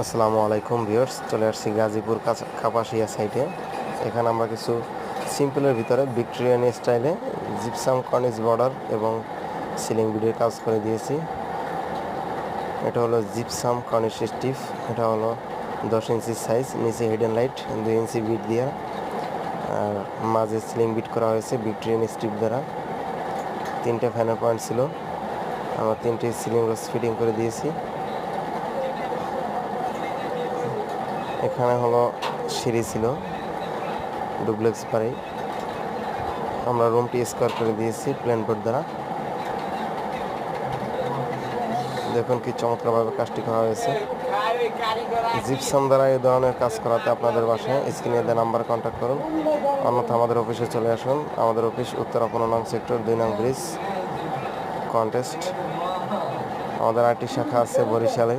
আসসালামু আলাইকুম ভিউয়ার্স, চলে আসছি গাজীপুর কাপাসিয়া সাইটে এখানে আমরা কিছু সিম্পলের ভিতরে ভিক্টোরিয়ান স্টাইলে জিপসাম কর্নিস বর্ডার এবং সিলিং বিডের কাজ করে দিয়েছি। এটা হলো জিপসাম কর্নিস স্টিফ এটা হলো দশ ইঞ্চি সাইজ নিচে হেডেন লাইট দুই ইঞ্চি বিট দিয়া। আর মাঝে সিলিং বিট করা হয়েছে ভিক্টোরিয়ান স্টিফ দ্বারা। তিনটে ফ্যানের পয়েন্ট ছিল। আমরা তিনটে সিলিং রোজ ফিটিং করে দিয়েছি। এখানে হলো সিঁড়ি ছিল, ডুপ্লেক্স বাড়ি। আমরা রুমটি স্কোয়ার করে দিয়েছি প্লেন বোর্ড দ্বারা। দেখুন কি চমৎকারভাবে কাজটি করা হয়েছে। জিপসাম দ্বারা এই ধরনের কাজ করাতে আপনাদের বাসায় স্ক্রিনে দেওয়া নাম্বার কন্ট্যাক্ট করুন। অন্যথা আমাদের অফিসে চলে আসুন। আমাদের অফিস উত্তরা পনেরো সেক্টর দুই নং ব্রিজ কন্টেস্ট আমাদের আরেকটি শাখা আছে বরিশালে।